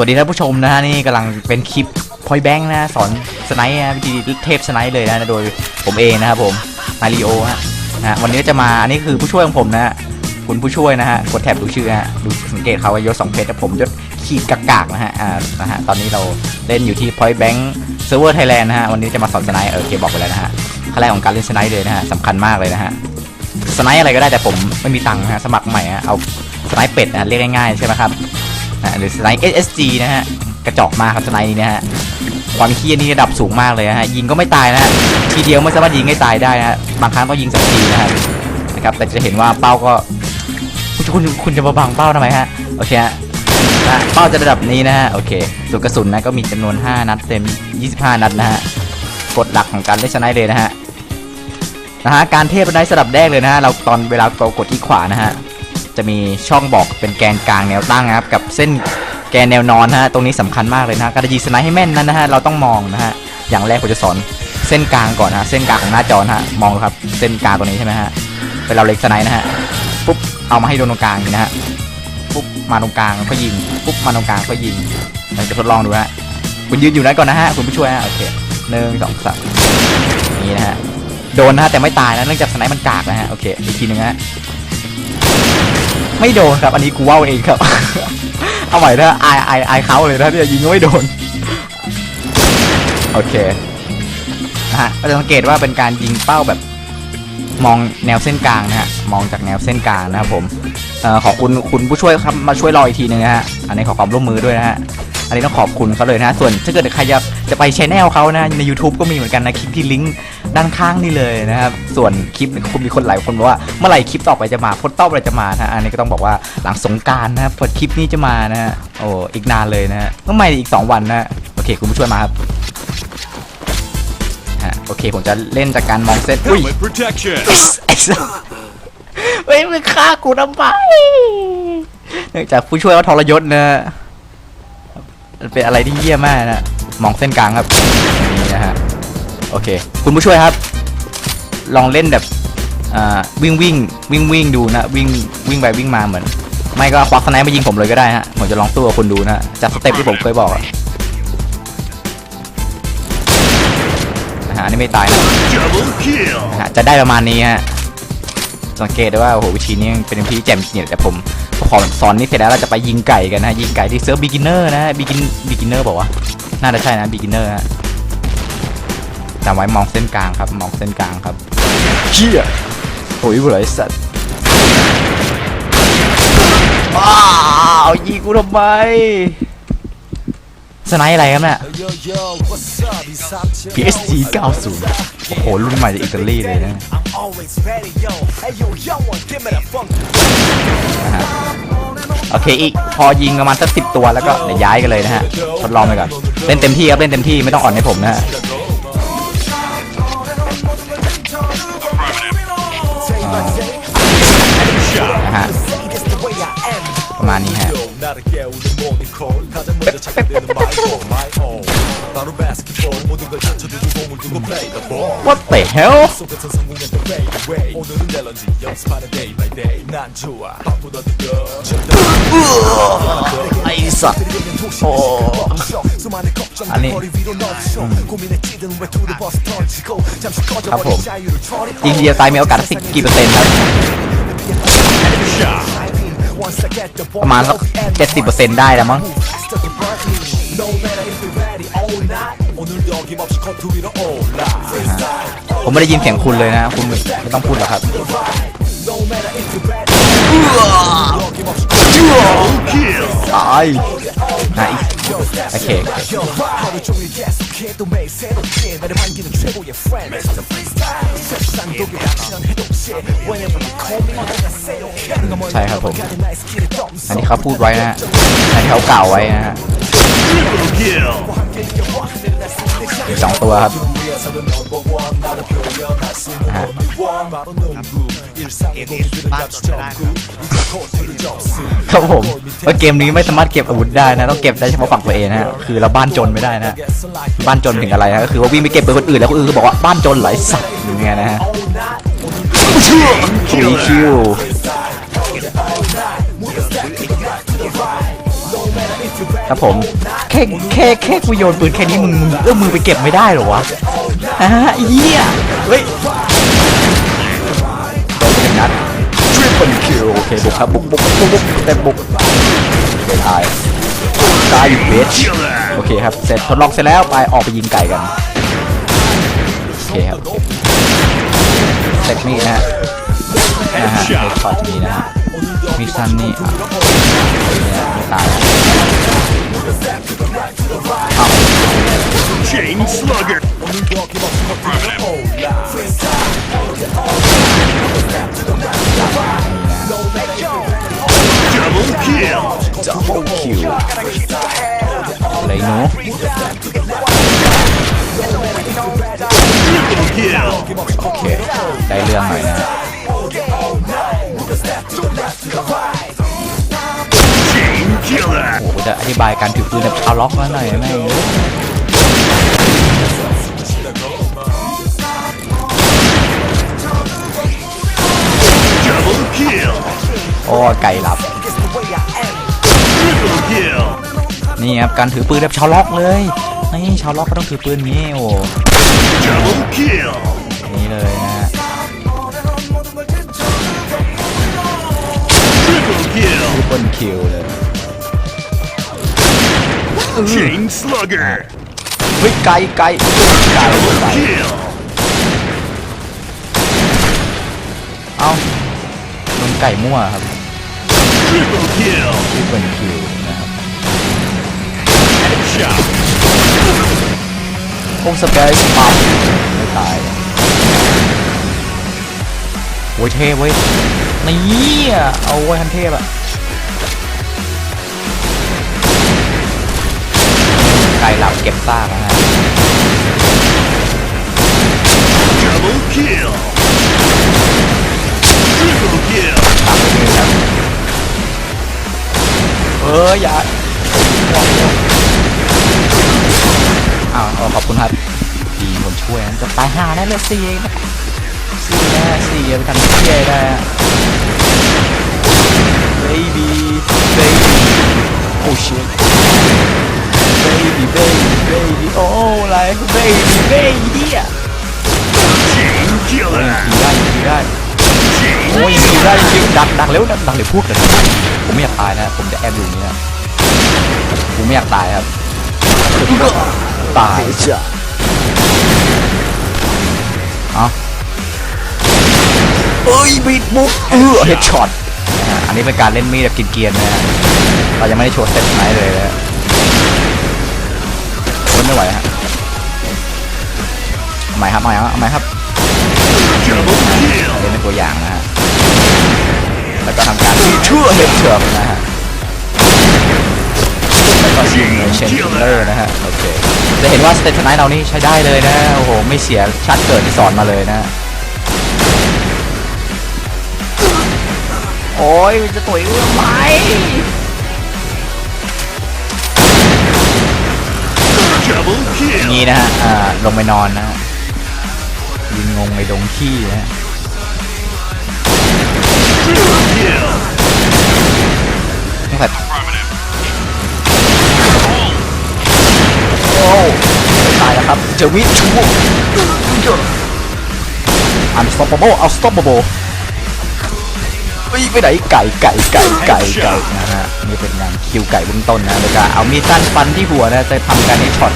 สวัสดีท่านผู้ชมนะฮะนี่กำลังเป็นคลิปพอยแบงค์นะสอนสไนด์นะวิธีเทพสไนด์เลยนะโดยผมเองนะครับผมมาริโอฮะนะวันนี้จะมาอันนี้คือผู้ช่วยของผมนะฮะคุณผู้ช่วยนะฮะกดแท็บดูชื่อฮะดูสังเกตเขาว่ายศสองเพชรแต่ผมยศขีดกากๆนะฮะอ่านะฮะตอนนี้เราเล่นอยู่ที่ Point Bank Server Thailand นะฮะวันนี้จะมาสอนสไนด์เออเคบอกไปแล้วนะฮะขั้นแรกของการเล่นสไนด์เลยนะฮะสำคัญมากเลยนะฮะสไนด์อะไรก็ได้แต่ผมไม่มีตังค์นะฮะสมัครใหม่ฮะเอาสไนด์เป็ดนะเรียกง่ายๆใช่ไหมครับ หรือสไนด์ SSG นะฮะกระจอกมากครับสไนด์นี้นะฮะความเคียนี่ระดับสูงมากเลยนะฮะยิงก็ไม่ตายนะฮะทีเดียวไม่สามารถยิงให้ตายได้นะฮะบางครั้งต้องยิงสองทีนะฮะนะครับแต่จะเห็นว่าเป้าก็คุณคุณคุณจะมาบังเป้าทำไมฮะโอเคฮะนะเป้าจะระดับนี้นะฮะโอเคส่วนกระสุนนะก็มีจำนวน 5 นัดเต็ม 25 นัดนะฮะกฎหลักของการเล่นสไนด์เลยนะฮะนะฮะการเทพได์สลับแรกเลยนะฮะเราตอนเวลาเรากดที่ขวานะฮะ จะมีช่องบอกเป็นแกนกลางแนวตั้งนะครับ กับเส้นแกนแนวนอนฮะตรงนี้สำคัญมากเลยนะการจะยิงสไนป์ให้แม่นนั้นนะฮะเราต้องมองนะฮะอย่างแรกผมจะสอนเส้นกลางก่อนนะฮะเส้นกลางของหน้าจอนะฮะมองครับเส้นกลางตรงนี้ใช่ไหมฮะเวลาเราเล็กสไนป์นะฮะปุ๊บเอามาให้โดนตรงกลางนี้นะฮะปุ๊บมาตรงกลางก็ยิงปุ๊บมาตรงกลางก็ยิงเราจะทดลองดูฮะคุณยืนอยู่นั้นก่อนนะฮะคุณผู้ช่วยฮะโอเคหนึ่งสองสามนี่นะฮะโดนนะฮะแต่ไม่ตายนะเนื่องจากสไนป์มันกากนะฮะโอเคอีกทีหนึงฮะ ไม่โดนครับ อันนี้กูว่าวเองครับ เอาใหม่นะอายอายอายเขาเลยนะเนี่ยยิงก็ไม่โดน โอเคนะฮะก็จะสังเกตว่าเป็นการยิงเป้าแบบมองแนวเส้นกลางนะฮะ มองจากแนวเส้นกลางนะครับผมเอ่อขอบคุณคุณผู้ช่วยครับมาช่วยรออีกทีหนึงนะฮะ อันนี้ขอความร่วมมือด้วยนะฮะ อันนี้ต้องขอบคุณเขาเลยนะฮะส่วนถ้าเกิดใครจะจะไปชแนลเขานะใน YouTube ก็มีเหมือนกันนะคลิปที่ลิงก์ ด้านข้างนี่เลยนะครับ ส่วนคลิปคุณมีคนหลายคนบอกว่าเมื่อไหร่คลิปต่อไปจะมาพ้นต่อไหร่จะมานะอันนี้ก็ต้องบอกว่าหลังสงการนะครับพอคลิปนี้จะมานะฮะโอ้อีกนานเลยนะฮะก็ไม่อีก 2 วันนะโอเคคุณผู้ช่วยมาครับฮะโอเคผมจะเล่นจากการมองเส้นอุ้ย Helmet protection. ไอ้สัสเฮ้ยมึงฆ่ากูทำไมเนื่องจากผู้ช่วยเขาทรยศนะเป็นอะไรที่เยี่ยมมากนะมองเส้นกลางครับนี่นะฮะ โอเค คุณผู้ช่วยครับ ลองเล่นแบบอ่าวิ่งวิ่งวิ่งวิ่งดูนะ วิ่งวิ่งไปวิ่งมาเหมือน ไม่ก็ควักสไนป์มายิงผมเลยก็ได้ฮะผมจะลองสู้กับคุณดูนะจากสเต็ปที่ผมเคยบอกอะนะฮะอันนี้ไม่ตายนะ Double kill. นะฮะจะได้ประมาณนี้ฮะสังเกตได้ว่าโอ้โหวิธีนี้เป็นวิธีที่แจ่มจริงๆแต่ผมขอสอนนี้เสร็จแล้วเราจะไปยิงไก่กันนะฮะยิงไก่ที่เซิร์ฟบิกินเนอร์นะฮะบิกินบิกินเนอร์บอกว่าน่าจะใช่นะบิกินเนอร์ฮะ จำไว้มองเส้นกลางครับ มองเส้นกลางครับเชี่ยโอ้ยบริสัตว์อ้าวยิงกูทำไมสไนป์อะไรครับเนี่ย PSG 90 โอ้โห รุ่นใหม่จากอิตาลีเลยนะ always ready, yo. Hey, yo, yo, one, give me the funk. นะฮะโอเคอีกพอยิงประมาณสักสิบตัวแล้วก็เดี๋ยวย้ายกันเลยนะฮะ ทดลองไปก่อน เล่นเต็มที่ครับ เล่นเต็มที่ไม่ต้องอ่อนให้ผมนะฮะ นะฮะประมาณนี้ฮะว่าแต่เฮล อ้สัตโออันนี้ครับผมยิงเดียวตายมีโอกาสสิกกี่เปอร์เซ็นต์ครับประมาณสักเจ็ดสิบเปอร์เซ็นต์ได้แล้วมั้ง ผมไม่ได้ยินเสียงคุณเลยนะ คุณไม่ต้องพูดหรอกครับ ตายไหนโอเคใช่ครับผม อันนี้เขาพูดไว้นะอันนี้เขาเก่าไว้นะฮะอีกสองตัวครับ ครับผมว่าเกมนี้ไม่สามารถเก็บอาวุธได้นะ ต้องเก็บได้เฉพาะฝั่งตัวเองนะคือเราบ้านจนไม่ได้นะ บ้านจนถึงอะไรนะก็คือว่าวิ่งไปเก็บไปคนอื่นแล้วคนอื่นก็บอกว่าบ้านจนไหลสัตว์อย่างเงี้ยนะฮะคิวคิวครับผมแค่แค่แค่กูโยนปืนแค่นี้มึงมึงเอื้อมือไปเก็บไม่ได้หรอวะอะเยี่ยเฮ้ เปิลคิวโอเคบุกครับบุกบุกบุกบุกเต็มบุกเดินตายตายอยู่เบส Killer. โอเคครับเสร็จทดลองเสร็จแล้วไปออกไปยิงไก่กันโอเคครับโอเคเสร็จมีดนะฮะนะฮะเฮดช็อตนี้นะฮะมีซันนี่อะเนี่ยไม่ตายอะ โอเค ได้เรื่องหน่อยนะฮะโอ้โหจะอธิบายการถือปืนแบบชาวล็อกแล้วหน่อยแม่ง Double kill. โอ้ไก่หลับ นี่ครับการถือปืนแบบชาวล็อกเลยนี่ชาวล็อกก็ต้องถือปืนงี้โอ้ เลยนะฮะ Triple kill. ทริปเปิลคิวเลยเฮ้ยไกลไก่ไก่ไก่ Kill. เอาโดนไก่มั่วครับ Triple kill. ทริปเปิลคิวนะครับ Headshot. โค้สเปซปั๊บไม่ตาย โอ้ยเทพเว้ยนี่อะเอาไว้ทันเทพอะไก่หลับเก็บซากนะฮะ Double kill. Triple kill. ตามไปเลยครับเอออย่าอ้าวเอาขอบคุณครับดีคนช่วยนะจะตายห่าแน่เลยสี่นะ สี่นะสี่ไปทำเชี่ยได้อะ baby baby oh shit baby baby baby oh like baby baby อะ Chain โอ้ย Killer. ขี่ได้ขี่ได้โอ้ยขี่ได้จริงดักดักเร็วดักดักเร็วพูดกันผมไม่อยากตายนะ ผมจะแอบอยู่นี้นะผมไม่อยากตายครับตาย เอ้ยบีดบุ๊กเออเฮดช็อตอันนี้เป็นการเล่นมีดแบบกินเกียนๆนะฮะเรายังไม่ได้โชว์สเต็ปไหนเลยนะทนไม่ไหวฮะเอาใหม่ครับเอาใหม่ครับเอาใหม่ครับเล่นเป็นตัวอย่างนะฮะแล้วก็ทำการชั่วเฮดเชิร์นะฮะแล้วก็ยิงเชนคิเลอร์นะฮะโอเคจะเห็นว่าสเตทไนท์เรานี่ใช้ได้เลยนะโอ้โหไม่เสียชาติเกิดที่สอนมาเลยนะ โอ้ยมันจะตุ๋ยทำไม Double อย่านี้นะฮะอ่าลงไปนอนนะฮะยิงงงในดงขี้นะฮะ Triple kill. ไม่ใส่โอ้ตายแล้วครับเจวิตชูอัน เฮ้ยไปไหนไก่ไก่ไก่ไก่ไก่นะฮะนี่เป็นงานคิวไก่เบื้องต้นนะแล้วก็เอามีดสั้นฟันที่หัวนะจะทำการให้ช็อต